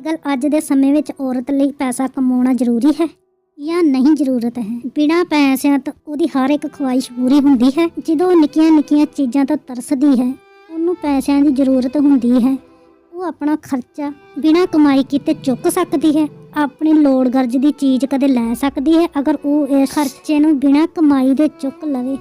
ਕੀ ਗੱਲ ਅੱਜ ਦੇ ਸਮੇਂ ਵਿੱਚ ਔਰਤ ਲਈ ਪੈਸਾ ਕਮਾਉਣਾ ਜ਼ਰੂਰੀ ਹੈ ਜਾਂ ਨਹੀਂ ਜ਼ਰੂਰਤ ਹੈ? ਬਿਨਾਂ ਪੈਸਿਆਂ ਤੋਂ ਉਹਦੀ ਹਰ ਇੱਕ ਖੁਆਇਸ਼ ਪੂਰੀ ਹੁੰਦੀ ਹੈ। ਜਦੋਂ ਉਹ ਨਿੱਕੀਆਂ ਨਿੱਕੀਆਂ ਚੀਜ਼ਾਂ ਤੋਂ ਤਰਸਦੀ ਹੈ, ਉਹਨੂੰ ਪੈਸਿਆਂ ਦੀ ਜ਼ਰੂਰਤ ਹੁੰਦੀ ਹੈ। ਉਹ ਆਪਣਾ ਖਰਚਾ ਬਿਨਾਂ ਕਮਾਈ ਕੀਤੇ ਚੁੱਕ ਸਕਦੀ ਹੈ। ਆਪਣੀ ਲੋੜ ਗਰਜ ਦੀ ਚੀਜ਼ ਕਦੇ ਲੈ ਸਕਦੀ ਹੈ। ਅਗਰ ਉਹ ਇਸ ਖਰਚੇ ਨੂੰ ਬਿਨਾਂ ਕਮਾਈ ਦੇ ਚੁੱਕ ਲਵੇ,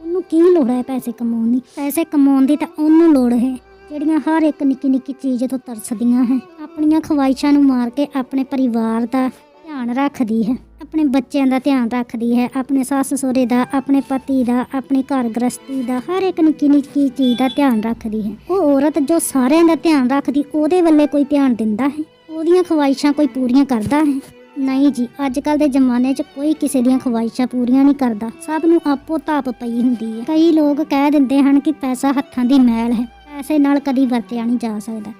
ਉਹਨੂੰ ਕੀ ਲੋੜ ਹੈ ਪੈਸੇ ਕਮਾਉਣ ਦੀ? ਪੈਸੇ ਕਮਾਉਣ ਦੀ ਤਾਂ ਉਹਨੂੰ ਲੋੜ ਹੈ, ਜਿਹੜੀਆਂ ਹਰ ਇੱਕ ਨਿੱਕੀ ਨਿੱਕੀ ਚੀਜ਼ ਤੋਂ ਤਰਸਦੀਆਂ ਹੈ। ਆਪਣੀਆਂ ਖਵਾਇਸ਼ਾਂ ਨੂੰ ਮਾਰ ਕੇ ਆਪਣੇ ਪਰਿਵਾਰ ਦਾ ਧਿਆਨ ਰੱਖਦੀ ਹੈ, ਆਪਣੇ ਬੱਚਿਆਂ ਦਾ ਧਿਆਨ ਰੱਖਦੀ ਹੈ, ਆਪਣੇ ਸੱਸ ਸਹੁਰੇ ਦਾ, ਆਪਣੇ ਪਤੀ ਦਾ, ਆਪਣੇ ਘਰ ਗ੍ਰਸਤੀ ਦਾ, ਹਰ ਇੱਕ ਨਿੱਕੀ ਨਿੱਕੀ ਚੀਜ਼ ਦਾ ਧਿਆਨ ਰੱਖਦੀ ਹੈ। ਉਹ ਔਰਤ ਜੋ ਸਾਰਿਆਂ ਦਾ ਧਿਆਨ ਰੱਖਦੀ, ਉਹਦੇ ਵੱਲੇ ਕੋਈ ਧਿਆਨ ਦਿੰਦਾ ਹੈ? ਉਹਦੀਆਂ ਖਵਾਇਸ਼ਾਂ ਕੋਈ ਪੂਰੀਆਂ ਕਰਦਾ ਹੈ? ਨਹੀਂ ਜੀ ਅੱਜ ਕੱਲ ਦੇ ਜ਼ਮਾਨੇ 'ਚ ਕੋਈ ਕਿਸੇ ਦੀਆਂ ਖਵਾਇਸ਼ਾਂ ਪੂਰੀਆਂ ਨਹੀਂ ਕਰਦਾ। ਸਭ ਨੂੰ ਆਪੋ ਤਾਪ ਪਈ ਹੁੰਦੀ ਹੈ। ਕਈ ਲੋਕ ਕਹਿ ਦਿੰਦੇ ਹਨ ਕਿ ਪੈਸਾ ਹੱਥਾਂ ਦੀ ਮੈਲ ਹੈ। ਪੈਸੇ ਨਾਲ ਕਦੀ ਵਰਤਿਆ ਨਹੀਂ ਜਾ ਸਕਦਾ।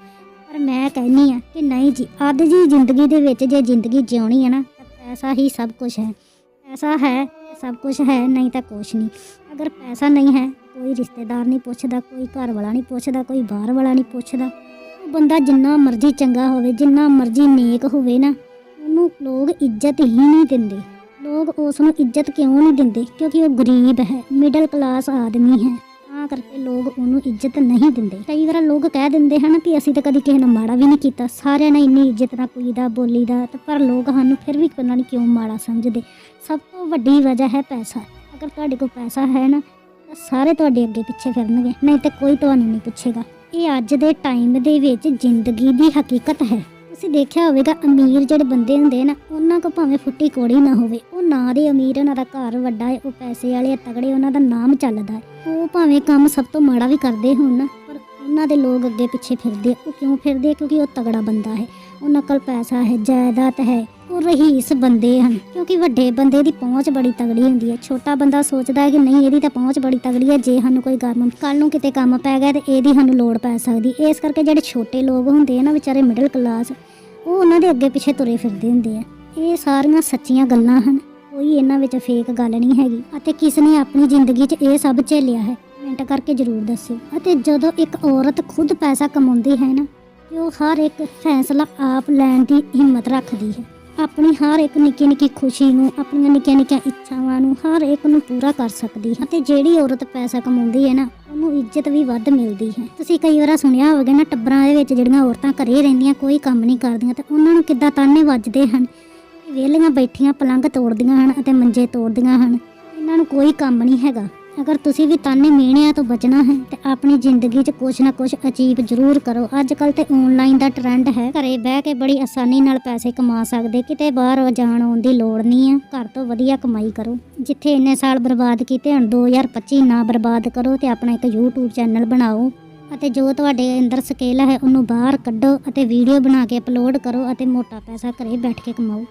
ਪਰ ਮੈਂ ਕਹਿੰਨੀ ਆ ਕਿ ਨਹੀਂ ਜੀ ਅੱਜ ਦੀ ਜ਼ਿੰਦਗੀ ਦੇ ਵਿੱਚ ਜੇ ਜ਼ਿੰਦਗੀ ਜਿਉਣੀ ਹੈ ਨਾ, ਤਾਂ ਪੈਸਾ ਹੀ ਸਭ ਕੁਝ ਹੈ। ਪੈਸਾ ਹੈ ਸਭ ਕੁਝ ਹੈ, ਨਹੀਂ ਤਾਂ ਕੁਝ ਨਹੀਂ। ਅਗਰ ਪੈਸਾ ਨਹੀਂ ਹੈ, ਕੋਈ ਰਿਸ਼ਤੇਦਾਰ ਨਹੀਂ ਪੁੱਛਦਾ, ਕੋਈ ਘਰ ਵਾਲਾ ਨਹੀਂ ਪੁੱਛਦਾ, ਕੋਈ ਬਾਹਰ ਵਾਲਾ ਨਹੀਂ ਪੁੱਛਦਾ, ਉਹ ਬੰਦਾ ਜਿੰਨਾ ਮਰਜ਼ੀ ਚੰਗਾ ਹੋਵੇ, ਜਿੰਨਾ ਮਰਜ਼ੀ ਨੇਕ ਹੋਵੇ ਨਾ, ਉਹਨੂੰ ਲੋਕ ਇੱਜ਼ਤ ਹੀ ਨਹੀਂ ਦਿੰਦੇ। ਲੋਕ ਉਸ ਨੂੰ ਇੱਜ਼ਤ ਕਿਉਂ ਨਹੀਂ ਦਿੰਦੇ? ਕਿਉਂਕਿ ਉਹ ਗਰੀਬ ਹੈ ਮਿਡਲ ਕਲਾਸ ਆਦਮੀ ਹੈ। ਤਾਂ ਕਰਕੇ ਲੋਕ ਉਹਨੂੰ ਇੱਜ਼ਤ ਨਹੀਂ ਦਿੰਦੇ। ਕਈ ਵਾਰ ਲੋਕ ਕਹਿ ਦਿੰਦੇ ਹਨ ਕਿ ਅਸੀਂ ਤਾਂ ਕਦੀ ਕਿਸੇ ਨਾਲ ਮਾੜਾ ਵੀ ਨਹੀਂ ਕੀਤਾ। ਸਾਰਿਆਂ ਨਾਲ ਇੰਨੀ ਇੱਜ਼ਤ ਨਾਲ ਕੁਈਦਾ ਬੋਲੀਦਾ ਤੇ ਪਰ ਲੋਕ ਸਾਨੂੰ ਫਿਰ ਵੀ ਪਤਾ ਨਹੀਂ ਕਿਉਂ ਮਾੜਾ ਸਮਝਦੇ। ਸਭ ਤੋਂ ਵੱਡੀ ਵਜ੍ਹਾ ਹੈ ਪੈਸਾ। ਅਗਰ ਤੁਹਾਡੇ ਕੋਲ ਪੈਸਾ ਹੈ ਨਾ, ਤਾਂ ਸਾਰੇ ਤੁਹਾਡੇ ਅੱਗੇ ਪਿੱਛੇ ਫਿਰਨਗੇ। ਨਹੀਂ ਤਾਂ ਕੋਈ ਤੁਹਾਨੂੰ ਨਹੀਂ ਪੁੱਛੇਗਾ। ਇਹ ਅੱਜ ਦੇ ਟਾਈਮ ਦੇ ਵਿੱਚ ਜ਼ਿੰਦਗੀ ਦੀ ਹਕੀਕਤ ਹੈ। ਤੁਸੀਂ ਦੇਖਿਆ ਹੋਵੇਗਾ ਅਮੀਰ ਜਿਹੜੇ ਬੰਦੇ ਹੁੰਦੇ ਨਾ ਉਹਨਾਂ ਕੋ ਭਾਵੇਂ ਫੁੱਟੀ ਕੋੜੀ ਨਾ ਹੋਵੇ। ਉਹ ਨਾ ਦੇ ਅਮੀਰ ਉਹਨਾਂ ਦਾ ਘਰ ਵੱਡਾ ਹੈ ਉਹ ਪੈਸੇ ਵਾਲੇ ਆ, ਤਗੜੇ ਉਹਨਾਂ ਦਾ ਨਾਮ ਚੱਲਦਾ ਹੈ। ਉਹ ਭਾਵੇਂ ਕੰਮ ਸਭ ਤੋਂ ਮਾੜਾ ਵੀ ਕਰਦੇ ਹੋਣ ਨਾ ਪਰ ਉਹਨਾਂ ਦੇ ਲੋਕ ਅੱਗੇ ਪਿੱਛੇ ਫਿਰਦੇ ਆ। ਉਹ ਕਿਉਂ ਫਿਰਦੇ ਕਿਉਂਕਿ ਉਹ ਤਗੜਾ ਬੰਦਾ ਹੈ। ਉਹਨਾਂ ਕੋਲ ਪੈਸਾ ਹੈ ਜਾਇਦਾਦ ਹੈ। ਉਹ ਰਹੀਸ ਬੰਦੇ ਹਨ ਕਿਉਂਕਿ ਵੱਡੇ ਬੰਦੇ ਦੀ ਪਹੁੰਚ ਬੜੀ ਤਗੜੀ ਹੁੰਦੀ ਹੈ। ਛੋਟਾ ਬੰਦਾ ਸੋਚਦਾ ਹੈ ਕਿ ਨਹੀਂ ਇਹਦੀ ਤਾਂ ਪਹੁੰਚ ਬੜੀ ਤਗੜੀ ਹੈ। ਜੇ ਸਾਨੂੰ ਕੋਈ ਕੰਮ ਕੱਲ ਨੂੰ ਕਿਤੇ ਕੰਮ ਪੈ ਗਿਆ ਤੇ ਇਹਦੀ ਸਾਨੂੰ ਲੋੜ ਪੈ ਸਕਦੀ ਇਸ ਕਰਕੇ ਜਿਹੜੇ ਛੋਟੇ ਲੋਕ ਹੁੰਦੇ ਆ ਨਾ ਵਿਚਾਰੇ ਮਿਡਲ ਕਲਾਸ ਉਹ ਉਹਨਾਂ ਦੇ ਅੱਗੇ ਪਿੱਛੇ ਤੁਰੇ ਫਿਰਦੇ ਹੁੰਦੇ ਆ। ਇਹ ਸਾਰੀਆਂ ਸੱਚੀਆਂ ਗੱਲਾਂ ਹਨ। ਕੋਈ ਇਹਨਾਂ ਵਿੱਚ ਫੇਕ ਗੱਲ ਨਹੀਂ ਹੈਗੀ ਅਤੇ ਕਿਸ ਨੇ ਆਪਣੀ ਜ਼ਿੰਦਗੀ 'ਚ ਇਹ ਸਭ ਝੇਲਿਆ ਹੈ? ਕਮੈਂਟ ਕਰਕੇ ਜ਼ਰੂਰ ਦੱਸਿਓ। ਅਤੇ ਜਦੋਂ ਇੱਕ ਔਰਤ ਖੁਦ ਪੈਸਾ ਕਮਾਉਂਦੀ ਹੈ ਨਾ, ਤੇ ਉਹ ਹਰ ਇੱਕ ਫੈਸਲਾ ਆਪ ਲੈਣ ਦੀ ਹਿੰਮਤ ਰੱਖਦੀ ਹੈ। ਆਪਣੀ ਹਰ ਇੱਕ ਨਿੱਕੀ ਨਿੱਕੀ ਖੁਸ਼ੀ ਨੂੰ, ਆਪਣੀਆਂ ਨਿੱਕੀਆਂ ਨਿੱਕੀਆਂ ਇੱਛਾਵਾਂ ਨੂੰ ਹਰ ਇੱਕ ਨੂੰ ਪੂਰਾ ਕਰ ਸਕਦੀ ਹੈ। ਅਤੇ ਜਿਹੜੀ ਔਰਤ ਪੈਸਾ ਕਮਾਉਂਦੀ ਹੈ ਨਾ, ਉਹਨੂੰ ਇੱਜ਼ਤ ਵੀ ਵੱਧ ਮਿਲਦੀ ਹੈ। ਤੁਸੀਂ ਕਈ ਵਾਰ ਸੁਣਿਆ ਹੋਵੇਗਾ ਨਾ, ਟੱਬਰਾਂ ਦੇ ਵਿੱਚ ਜਿਹੜੀਆਂ ਔਰਤਾਂ ਘਰੇ ਰਹਿੰਦੀਆਂ, ਕੋਈ ਕੰਮ ਨਹੀਂ ਕਰਦੀਆਂ, ਤੇ ਉਹਨਾਂ ਨੂੰ ਕਿੱਦਾਂ ਤਾਨੇ ਵੱਜਦੇ ਹਨ? ਵਿਹਲੀਆਂ ਬੈਠੀਆਂ ਪਲੰਘ ਤੋੜਦੀਆਂ ਹਨ ਅਤੇ ਮੰਜੇ ਤੋੜਦੀਆਂ ਹਨ। ਇਹਨਾਂ ਨੂੰ ਕੋਈ ਕੰਮ ਨਹੀਂ ਹੈਗਾ। ਅਗਰ ਤੁਸੀਂ ਵੀ ਤਾਨੇ ਮੀਣਿਆਂ ਤੋਂ ਬਚਣਾ ਹੈ, ਤੇ ਆਪਣੀ ਜ਼ਿੰਦਗੀ 'ਚ ਕੁਛ ਨਾ ਕੁਛ ਅਚੀਵ ਜ਼ਰੂਰ ਕਰੋ। ਅੱਜ ਕੱਲ ਤੇ ਆਨਲਾਈਨ ਦਾ ਟ੍ਰੈਂਡ ਹੈ, ਘਰੇ ਬਹਿ ਕੇ ਬੜੀ ਆਸਾਨੀ ਨਾਲ ਪੈਸੇ ਕਮਾ ਸਕਦੇ, ਕਿਤੇ ਬਾਹਰ ਜਾਣ ਆਉਣ ਦੀ ਲੋੜ ਨਹੀਂ ਆ। ਘਰ ਤੋਂ ਵਧੀਆ ਕਮਾਈ ਕਰੋ। ਜਿੱਥੇ ਇੰਨੇ ਸਾਲ ਬਰਬਾਦ ਕੀਤੇ ਹੁਣ 2025 ਨਾ ਬਰਬਾਦ ਕਰੋ ਤੇ ਆਪਣਾ ਇੱਕ YouTube ਚੈਨਲ ਬਣਾਓ। ਅਤੇ ਜੋ ਤੁਹਾਡੇ ਅੰਦਰ ਸਕਿੱਲ ਹੈ, ਉਹਨੂੰ ਬਾਹਰ ਕੱਢੋ ਅਤੇ ਵੀਡੀਓ ਬਣਾ ਕੇ ਅਪਲੋਡ ਕਰੋ ਅਤੇ ਮੋਟਾ ਪੈਸਾ ਘਰੇ ਬੈਠ ਕੇ ਕਮਾਓ।